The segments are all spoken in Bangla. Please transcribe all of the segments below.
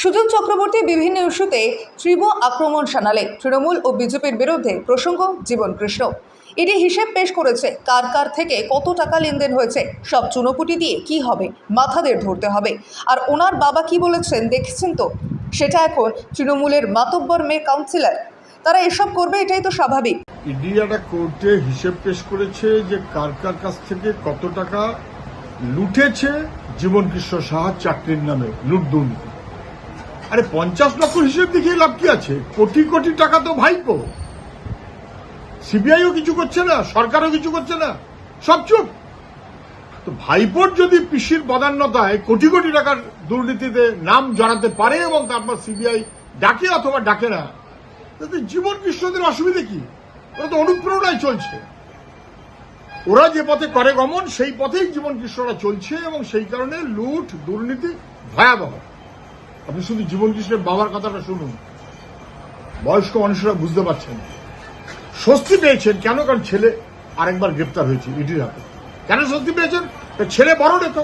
সুজন চক্রবর্তী বিভিন্ন ইস্যুতে তীব্র আক্রমণ শানালে তৃণমূল ও বিজেপির বিরুদ্ধে প্রসঙ্গ জীবন কৃষ্ণ। এটি হিসেব পেশ করেছে কার কার থেকে কত টাকা লেনদেন হয়েছে, সব চুনোপুটি দিয়ে কি হবে, মাথাদের ধরতে হবে। আর ওনার বাবা কি বলেছেন দেখছেন তো? সেটা এখন তৃণমূলের মাতব্বর মেয়ে কাউন্সিলর। তারা এসব করবে, এটাই তো স্বাভাবিক। ইডি একটা কোর্টে হিসেব পেশ করেছে যে কার কার কাছ থেকে কত টাকা লুটেছে জীবন কৃষ্ণ সাহা চাকরির নামে লুট দুর্নীতি আরে পঞ্চাশ লক্ষ হিসেব দেখিয়ে লাভ কি আছে? কোটি কোটি টাকা তো ভাইপো। সিবিআইও কিছু করছে না, সরকারও কিছু করছে না। সব চুপ। তো ভাইপোর যদি পিসির বদান্যতায় কোটি কোটি টাকার দুর্নীতিতে নাম জড়াতে পারে এবং তারপর সিবিআই ডাকে অথবা ডাকে না, তাতে জীবন কৃষ্ণদের অসুবিধে কি? ওরা তো অনুপ্রেরণায় চলছে। ওরা যে পথে করে গমন, সেই পথেই জীবন কৃষ্ণরা চলছে এবং সেই কারণে লুট, দুর্নীতি ভয়াবহ। আপনি শুধু জীবন কৃষ্ণের বাবার কথাটা শুনুন। বয়স্ক মানুষরা বুঝতে পারছেন স্বস্তি পেয়েছেন কেন? কারণ ছেলে আরেকবার গ্রেপ্তার হয়েছে ইডির হাতে। কেন স্বস্তি পেয়েছেন? ছেলে বড় নেতা।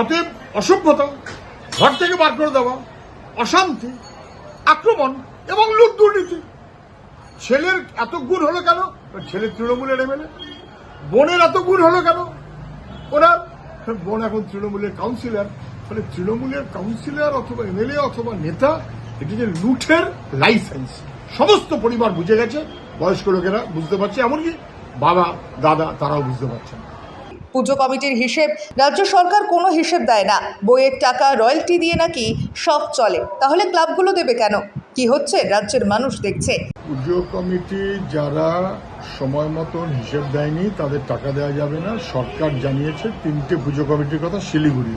অতএব অসভ্যতা, ঘর থেকে বার করে দেওয়া, অশান্তি, আক্রমণ এবং লুট দুর্নীতি। ছেলের এত গুণ হলো কেন? ছেলে তৃণমূলের এমএলএ বোনের এত গুণ হলো কেন? ওনার, বোন এখন তৃণমূলের কাউন্সিলর ফলে তৃণমূলের কাউন্সিলর অথবা এমএলএ অথবা নেতা এটি যে লুঠের লাইসেন্স সমস্ত পরিবার বুঝে গেছে বয়স্ক লোকেরা বুঝতে পারছে এমনকি বাবা দাদা তারাও বুঝতে পারছেন। পুজো কমিটির হিসেব রাজ্য সরকার কোনো হিসেব দেয় না। বইয়ের টাকা রয়্যালটি দিয়ে নাকি সব চলে। তাহলে ক্লাবগুলো দেবে কেন? কি হচ্ছে? রাজ্যের মানুষ দেখছে। পুজো কমিটি যারা সময় মতন হিসেব দেয়নি তাদের টাকা দেওয়া যাবে না। সরকার জানিয়েছে তিনটে পুজো কমিটির কথা শিলিগুড়ি।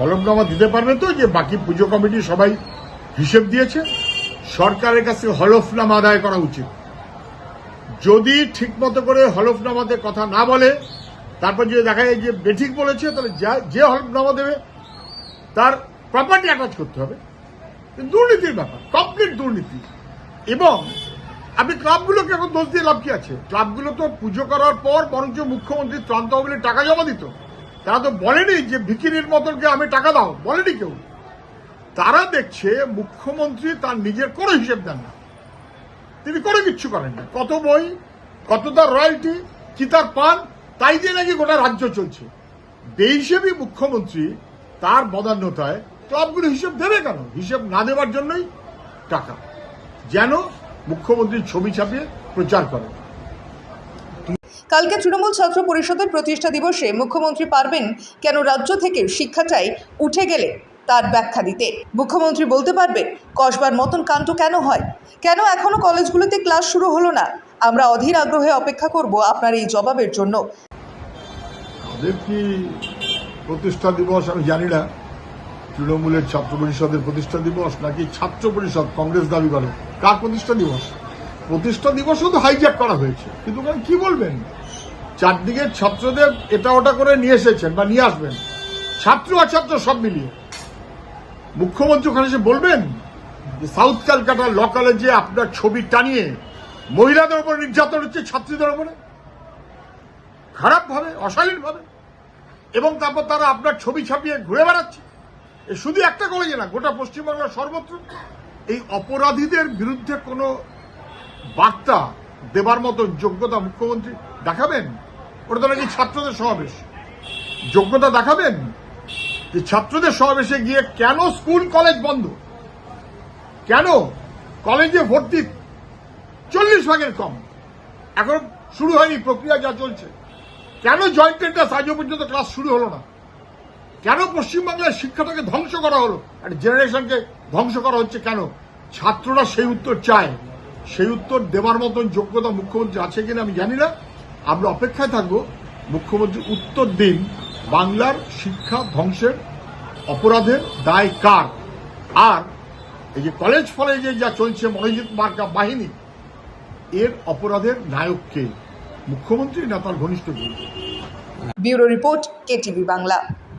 হলফনামা দিতে পারবে তো যে বাকি পুজো কমিটি সবাই হিসেব দিয়েছে? সরকারের কাছে হলফনামা আদায় করা উচিত। যদি ঠিকমতো করে হলফনামাতে কথা না বলে, তারপর যদি দেখা যায় যে বেঠিক বলেছে, তাহলে যা- হলফনামা দেবে, তার প্রপার্টি অ্যাটাচ করতে হবে। দুর্নীতির ব্যাপার কমপ্লিট দুর্নীতি। এবং আপনি ক্লাবগুলোকে এখন দোষ দিয়ে লাভ কি আছে? ক্লাবগুলো তো পুজো করার পর বরঞ্চ মুখ্যমন্ত্রী তহবিলে টাকা জমা দিত। তারা তো বলেনি যে ভিকিরির মতনকে আমি টাকা দাও, বলেনি কেউ। তারা দেখছে মুখ্যমন্ত্রী তার নিজের কোনো হিসেব দেন না। তিনি কোনো কিচ্ছু করেন না। কত বই, কত তার রয়্যালটি, কি তার পান, তাই দিয়ে নাকি গোটা রাজ্য চলছে। বেহিসেবী মুখ্যমন্ত্রী তার বদান্যতায় ক্লাবগুলো হিসেব দেবে কেন? হিসেব না দেওয়ার জন্যই টাকা। যেন মুখ্যমন্ত্রীর ছবি ছাপিয়ে প্রচার করে। কালকে তৃণমূল ছাত্র পরিষদের প্রতিষ্ঠা দিবসে মুখ্যমন্ত্রী পারবেন কেন রাজ্য থেকে শিক্ষাটাই উঠে গেলে তার ব্যাখ্যা দিতে। মুখ্যমন্ত্রী বলতে পারবেন কসবার মতন কাণ্ড কেন হয়? কেন এখনও কলেজগুলোতে ক্লাস শুরু হলো না? আমরা অধীর আগ্রহে অপেক্ষা করব আপনার এই জবাবের জন্য। কি প্রতিষ্ঠা দিবস আমি জানি না। তৃণমূলের ছাত্র পরিষদের প্রতিষ্ঠা দিবস নাকি ছাত্র পরিষদ কংগ্রেস দাবি করে? কার প্রতিষ্ঠা দিবস? প্রতিষ্ঠা দিবসও তো হাইজ্যাক করা হয়েছে। কিন্তু কি বলবেন? চারদিকে ছাত্রদের এটা ওটা করে নিয়ে এসেছেন বা নিয়ে আসবেন। ছাত্র অছাত্র সব মিলিয়ে। মুখ্যমন্ত্রী ওখানে এসে বলবেন যে সাউথ ক্যালকাটা ল কলেজে আপনার ছবি টানিয়ে মহিলাদের উপর নির্যাতন হচ্ছে ছাত্রীদের উপরে। খারাপ ভাবে অশালীন ভাবে এবং তারপর তারা আপনার ছবি ছাপিয়ে ঘুরে বেড়াচ্ছে। শুধু একটা কলেজে না, গোটা পশ্চিমবাংলার সর্বত্র। এই অপরাধীদের বিরুদ্ধে কোনো বার্তা দেবার মতো যোগ্যতা মুখ্যমন্ত্রী দেখাবেন? ওটা তো নাকি ছাত্রদের সমাবেশ। যোগ্যতা দেখাবেন? যে ছাত্রদের সমাবেশে গিয়ে কেন স্কুল, কলেজ বন্ধ? কেন কলেজে ভর্তি চল্লিশ ভাগের কম? এখন শুরু হয়নি, প্রক্রিয়া যা চলছে। কেন জয়েন্ট এন্ট্রান্স আজও পর্যন্ত ক্লাস শুরু হলো না? কেন পশ্চিমবাংলার শিক্ষাটাকে ধ্বংস করা হলো? একটা জেনারেশনকে ধ্বংস করা হচ্ছে কেন? ছাত্ররা সেই উত্তর চায়। সেই উত্তর দেওয়ার মতন যোগ্যতা মুখ্যমন্ত্রী আছে কিনা আমি জানি না। আমরা অপেক্ষায় থাকব মুখ্যমন্ত্রী উত্তর দিন বাংলার শিক্ষা ধ্বংসের অপরাধের দায় কার? আর এই যে কলেজ ফলেজে যা চলছে, মনোজিৎ মার্কা বাহিনী, এর অপরাধের নায়ককে মুখ্যমন্ত্রী না তার ঘনিষ্ঠ? Bureau report, KTV Bangla.